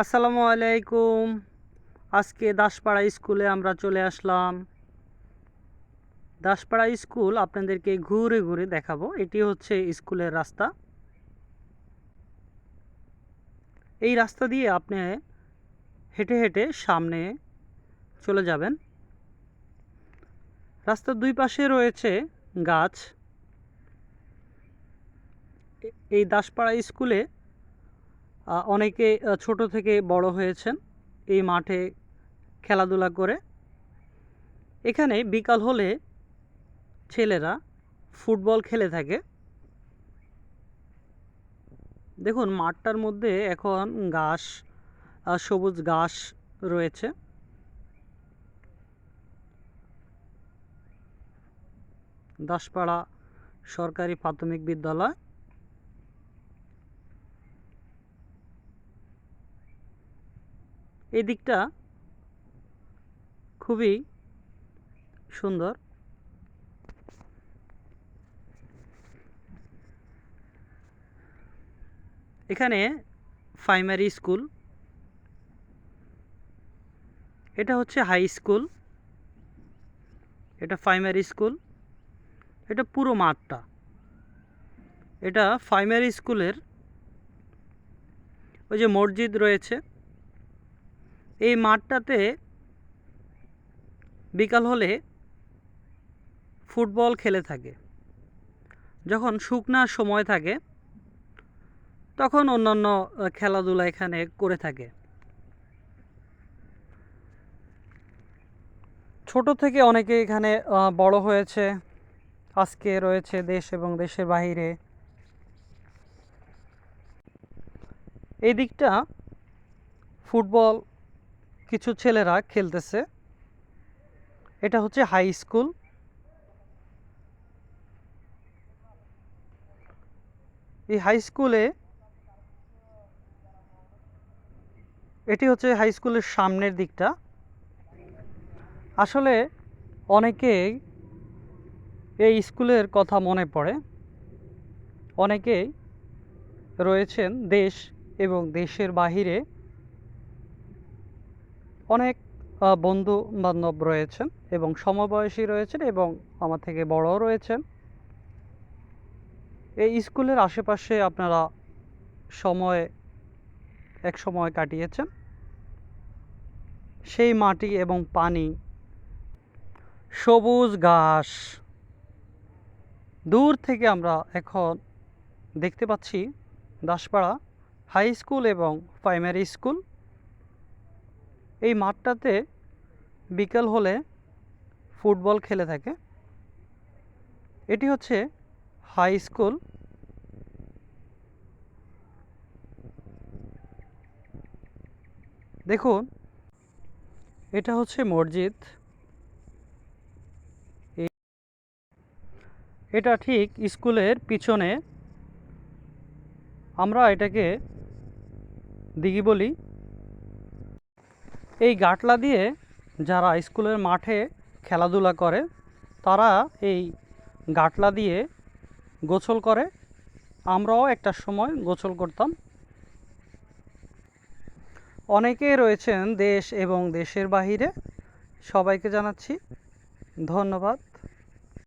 আসসালামু আলাইকুম। আজকে দাসপাড়া স্কুলে আমরা চলে আসলাম। দাসপাড়া স্কুল আপনাদেরকে ঘুরে ঘুরে দেখাবো। এটি হচ্ছে স্কুলের রাস্তা। এই রাস্তা দিয়ে আপনি হেঁটে হেঁটে সামনে চলে যাবেন। রাস্তার দুই পাশে রয়েছে গাছ। এই দাসপাড়া স্কুলে অনেকে ছোট থেকে বড় হয়েছেন এই মাঠে খেলাধুলা করে। এখানে বিকাল হলে ছেলেরা ফুটবল খেলে থাকে। দেখুন, মাঠটার মধ্যে এখন ঘাস সবুজ ঘাস রয়েছে। দাসপাড়া সরকারি প্রাথমিক বিদ্যালয়। এই দিকটা খুবই সুন্দর। এখানে প্রাইমারি স্কুল। এটা হচ্ছে হাই স্কুল। এটা প্রাইমারি স্কুল। এটা পুরো মাঠটা। এটা প্রাইমারি স্কুলের ওই যে মসজিদ রয়েছে। এই মাঠটাতে বিকাল হলে ফুটবল খেলে থাকে। যখন শুকনার সময় থাকে, তখন অন্যান্য খেলাধুলা এখানে করে থাকে। ছোট থেকে অনেকে এখানে বড় হয়েছে। আজকে রয়েছে দেশ এবং দেশের বাইরে এই দিকটা ফুটবল কিছু ছেলেরা খেলতেছে। এটা হচ্ছে হাই স্কুল এই হাই স্কুলে এটি হচ্ছে হাই স্কুলের সামনের দিকটা। আসলে অনেকেই এই স্কুলের কথা মনে পড়ে। অনেকেই রয়েছেন দেশ এবং দেশের বাহিরে। অনেক বন্ধু বান্ধব রয়েছেন এবং সমবয়সী রয়েছেন এবং আমার থেকে বড়ও রয়েছেন। এই স্কুলের আশেপাশে আপনারা সময়, এক সময় কাটিয়েছেন। সেই মাটি এবং পানি, সবুজ ঘাস, দূর থেকে আমরা এখন দেখতে পাচ্ছি দাসপাড়া হাই স্কুল এবং প্রাইমারি স্কুল। এই মাঠটাতে বিকাল হলে ফুটবল খেলে থাকে। এটি হচ্ছে হাই স্কুল দেখুন, এটা হচ্ছে মসজিদ। এটা ঠিক স্কুলের পিছনে। আমরা এটাকে দিঘি বলি। এই গাটলা দিয়ে যারা স্কুলের মাঠে খেলাধুলা করে, তারা এই গাটলা দিয়ে গোছল করে। আমরাও একটা সময় গোছল করতাম। অনেকেই রয়েছেন দেশ এবং দেশের বাহিরে। সবাইকে জানাচ্ছি ধন্যবাদ।